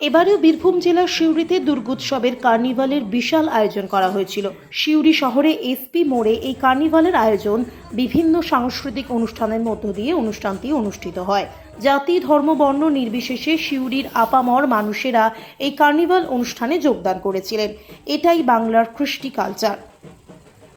এবারেও বীরভূম জেলার সিউড়িতে দুর্গোৎসবের কার্নিভালের বিশাল আয়োজন করা হয়েছিল। সিউড়ি শহরে এসপি মোড়ে এই কার্নিভালের আয়োজন বিভিন্ন সাংস্কৃতিক অনুষ্ঠানের মধ্য দিয়ে অনুষ্ঠানটি অনুষ্ঠিত হয়। জাতি, ধর্ম, বর্ণ নির্বিশেষে সিউড়ির আপামর মানুষেরা এই কার্নিভাল অনুষ্ঠানে যোগদান করেছিলেন। এটাই বাংলার কৃষ্টি কালচার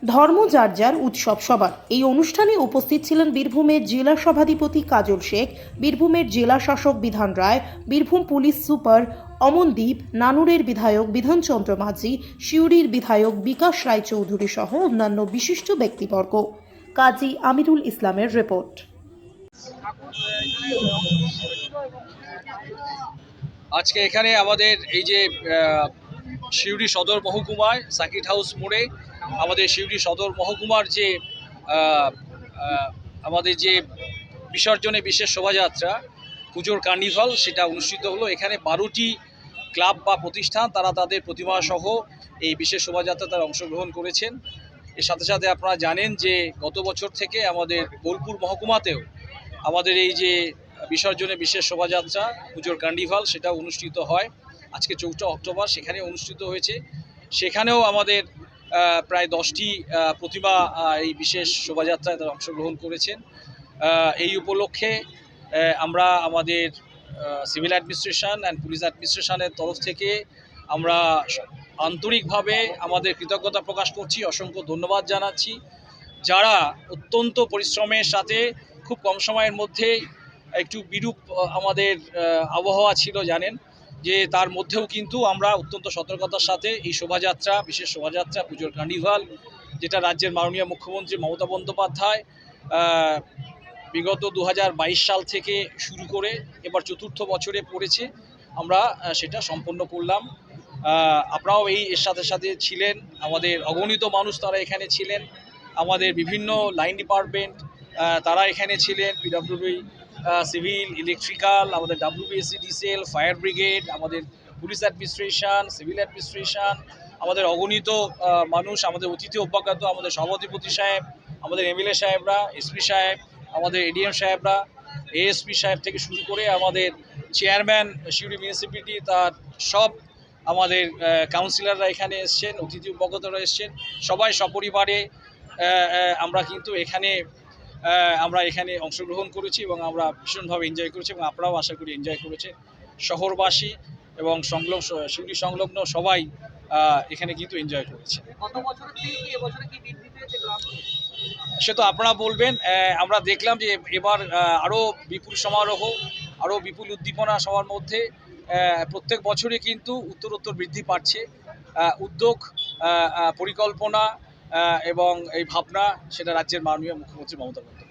ধর্ম যার যার উৎসব সবার। এই অনুষ্ঠানে উপস্থিত ছিলেন বীরভূমের জেলা সভাধিপতি কাজল শেখ, বীরভূমের জেলা শাসক বিধান রায়, বীরভূম পুলিশ সুপার অমনদীপ, নানুরের বিধায়ক বিধানচন্দ্র মাঝি, সিউড়ির বিধায়ক বিকাশ রায়চৌধুরী সহ অন্যান্য বিশিষ্ট ব্যক্তিবর্গ। কাজী আমিরুল ইসলামের রিপোর্ট। আজকে এখানে আমাদের এই যে সিউড়ি সদর মহকুমায় সাকিট হাউস মোড়ে আমাদের শিউরি সদর মহকুমার যে আমাদের যে বিসর্জনে বিশেষ শোভাযাত্রা, পুজোর কার্নিভাল, সেটা অনুষ্ঠিত হলো। এখানে বারোটি ক্লাব বা প্রতিষ্ঠান, তারা তাদের প্রতিমা সহ এই বিশেষ শোভাযাত্রা তারা অংশগ্রহণ করেছেন। এর সাথে সাথে আপনারা জানেন যে, গত বছর থেকে আমাদের বোলপুর মহকুমাতেও আমাদের এই যে বিসর্জনে বিশেষ শোভাযাত্রা, পুজোর কার্নিভাল সেটা অনুষ্ঠিত হয়। আজকে চৌঠা অক্টোবর সেখানে অনুষ্ঠিত হয়েছে। সেখানেও আমাদের প্রায় দশটি প্রতিমা এই বিশেষ শোভাযাত্রায় তারা অংশগ্রহণ করেছেন। এই উপলক্ষে আমরা আমাদের সিভিল অ্যাডমিনিস্ট্রেশন অ্যান্ড পুলিশ অ্যাডমিনিস্ট্রেশনের তরফ থেকে আমরা আন্তরিকভাবে আমাদের কৃতজ্ঞতা প্রকাশ করছি, অসংখ্য ধন্যবাদ জানাচ্ছি। যারা অত্যন্ত পরিশ্রমের সাথে, খুব কম সময়ের মধ্যে একটু বিরূপ আমাদের আবহাওয়া ছিল জানেন যে তার মধ্যেও কিন্তু আমরা অত্যন্ত সতর্কতার সাথে এই শোভাযাত্রা, বিশেষ শোভাযাত্রা, পুজোর কার্নিভাল যেটা রাজ্যের মাননীয় মুখ্যমন্ত্রী মমতা বন্দ্যোপাধ্যায় বিগত দু হাজার বাইশ সাল থেকে শুরু করে এবার চতুর্থ বছরে পড়েছে, আমরা সেটা সম্পন্ন করলাম। আপনারাও এই এর সাথে সাথে ছিলেন, আমাদের অগণিত মানুষ তারা এখানে ছিলেন, আমাদের বিভিন্ন লাইন ডিপার্টমেন্ট তারা এখানে ছিলেন পিডাব্লিউডি সিভিল ইলেকট্রিক্যাল আমাদের ডাব্লিউবিএসসি ডিসেল ফায়ার ব্রিগেড আমাদের পুলিশ অ্যাডমিনিস্ট্রেশন সিভিল অ্যাডমিনিস্ট্রেশন আমাদের অগণিত মানুষ, আমাদের অতিথি অভ্যাগত আমাদের সভাধিপতি সাহেব, আমাদের এমএলএ সাহেবরা এসপি সাহেব, আমাদের এডিএম সাহেবরা এএসপি সাহেব থেকে শুরু করে আমাদের চেয়ারম্যান শিউরি মিউনিসিপ্যালিটি তার সব আমাদের কাউন্সিলররা এখানে এসছেন, অতিথি উপগতরা এসছেন। সবাই সপরিবারে আমরা কিন্তু এখানে আমরা এখানে অংশগ্রহণ করেছি এবং আমরা ভীষণভাবে এনজয় করেছি এবং আপনারাও আশা করি এনজয় করেছে। শহরবাসী এবং সংলগ্ন শিউরি সংলগ্ন সবাই এখানে কিন্তু এনজয় করেছে। সে তো আপনারা বলবেন আমরা দেখলাম যে এবার আরও বিপুল সমারোহ আরও বিপুল উদ্দীপনা সবার মধ্যে প্রত্যেক বছরই কিন্তু উত্তরোত্তর বৃদ্ধি পাচ্ছে। উদ্যোগ পরিকল্পনা এবং এই ভাবনা সেটা রাজ্যের মাননীয় মুখ্যমন্ত্রী মমতা বন্দ্যোপাধ্যায়।